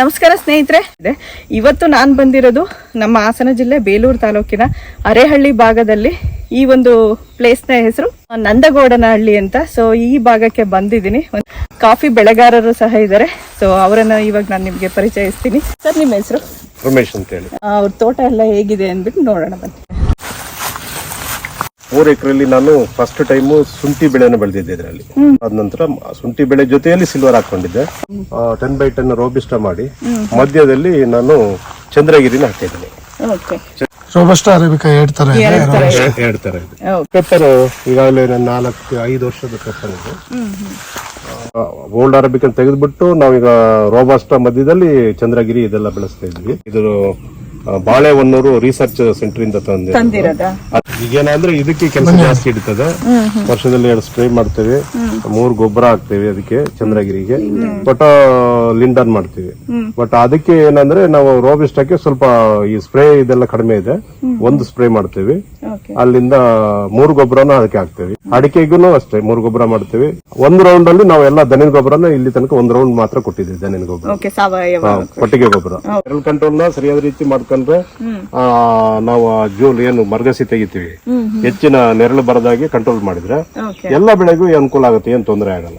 ನಮಸ್ಕಾರ ಸ್ನೇಹಿತರೆ. ಇದೆ. ಇವತ್ತು ನಾನು ಬಂದಿರೋದು ನಮ್ಮ ಹಾಸನ ಜಿಲ್ಲೆ ಬೇಲೂರು ತಾಲೂಕಿನ ಅರೆಹಳ್ಳಿ ಭಾಗದಲ್ಲಿ ಈ ಒಂದು ಪ್ಲೇಸ್ನ ಹೆಸರು ನಂದಗೌಡನಹಳ್ಳಿ ಅಂತ. ಸೊ ಈ ಭಾಗಕ್ಕೆ ಬಂದಿದ್ದೀನಿ. ಕಾಫಿ ಬೆಳೆಗಾರರು ಸಹ ಇದ್ದಾರೆ ಸೊ ಅವರನ್ನ ಇವಾಗ ನಾನು ನಿಮ್ಗೆ ಪರಿಚಯಿಸ್ತೀನಿ. ಸರ್ ನಿಮ್ಮ ಹೆಸರು? ರಮೇಶ್ ಅಂತ ಹೇಳಿ ಅವ್ರ ತೋಟ ಎಲ್ಲ ಹೇಗಿದೆ ಅಂದ್ಬಿಟ್ಟು ನೋಡೋಣ ಬನ್ನಿ. ಮೂರು ಎಕರೆಯಲ್ಲಿ ನಾನು ಫಸ್ಟ್ ಟೈಮು ಶುಂಠಿ ಬೆಳೆಯನ್ನು ಬೆಳೆದಿದ್ದೆ ಇದರಲ್ಲಿ. ಅದ ನಂತರ ಶುಂಠಿ ಬೆಳೆ ಜೊತೆಯಲ್ಲಿ ಸಿಲ್ವರ್ ಹಾಕೊಂಡಿದ್ದೆ ಟೆನ್ ಬೈ ಟೆನ್ ರೋಬಿಸ್ಟ ಮಾಡಿ. ಮಧ್ಯದಲ್ಲಿ ನಾನು ಚಂದ್ರಗಿರಿನ ಹಾಕಿದ್ದೇನೆ. ಓಕೆ ರೋಬಸ್ಟ ಅರೇಬಿಕಾ ಎರಡು ತರ ಇದೆ. ಎರಡು ತರ ಇದೆ. ಪೆಪ್ಪರ್ ಈಗಾಗಲೇ ನನ್ನ ನಾಲ್ಕು ಐದು ವರ್ಷದ ಪೆಪ್ಪರ್ ಇದೆ. ಓಲ್ಡ್ ಅರೇಬಿಕ್ ತೆಗೆದ್ಬಿಟ್ಟು ನಾವೀಗ ರೋಬಸ್ಟ ಮಧ್ಯದಲ್ಲಿ ಚಂದ್ರಗಿರಿ ಇದೆಲ್ಲ ಬೆಳೆಸ್ತಾ ಇದ್ವಿ. ಇದು ಬಾಳೆಹೊನ್ನೂರು ರಿಸರ್ಚ್ ಸೆಂಟರ್ ಇಂದ ತಂದೆ ಈಗ ಈಗೇನಂದ್ರೆ ಇದಕ್ಕೆ ಕೆಲಸ ಜಾಸ್ತಿ ಇಡ್ತದೆ ವರ್ಷದಲ್ಲಿ ಎರಡು ಸ್ಪ್ರೇ ಮಾಡ್ತೇವೆ. ಮೂರ್ ಗೊಬ್ಬರ ಹಾಕ್ತೇವೆ ಅದಕ್ಕೆ ಚಂದ್ರಗಿರಿಗೆ. ಬಟ್ ಲಿಂಡನ್ ಮಾಡ್ತೀವಿ. ಬಟ್ ಅದಕ್ಕೆ ಏನಂದ್ರೆ ನಾವು ರೋಬಿಸ್ಟಕ್ಕೆ ಸ್ವಲ್ಪ ಈ ಸ್ಪ್ರೇ ಇದೆಲ್ಲ ಕಡಿಮೆ ಇದೆ. ಒಂದು ಸ್ಪ್ರೇ ಮಾಡ್ತೇವೆ. ಅಲ್ಲಿಂದ ಮೂರ್ ಗೊಬ್ಬರನ ಅದಕ್ಕೆ ಹಾಕ್ತೇವೆ. ಅಡಿಕೆಗೂ ಅಷ್ಟೇ ಮೂರ್ ಗೊಬ್ಬರ ಮಾಡ್ತೇವೆ. ಒಂದ್ ರೌಂಡ್ ಅಲ್ಲಿ ನಾವು ಎಲ್ಲ ದನಿನ ಗೊಬ್ಬರನ ಇಲ್ಲಿ ತನಕ ಒಂದ್ ರೌಂಡ್ ಮಾತ್ರ ಕೊಟ್ಟಿದ್ದೀವಿ ದನಿನ ಗೊಬ್ಬರ. ಓಕೆ ಸಾವಯವ ಹಾ, ಕೊಟ್ಟಿಗೆ ಗೊಬ್ಬರ. ಕಂಟ್ರೋಲ್ನ ಸರಿಯಾದ ರೀತಿ ಮಾಡ್ಕೊಂಡ್ರೆ ಆ, ನಾವು ಜೂನ್ ಜೂಲ್ ಏನು ಮರಗಸಿ ತೆಗಿತೀವಿ. ಹೆಚ್ಚಿನ ನೆರಳು ಬರದಾಗಿ ಕಂಟ್ರೋಲ್ ಮಾಡಿದ್ರೆ ಎಲ್ಲ ಬೆಳೆಗೂ ಅನುಕೂಲ ಆಗುತ್ತೆ ಏನ್ ತೊಂದರೆ ಆಗಲ್ಲ.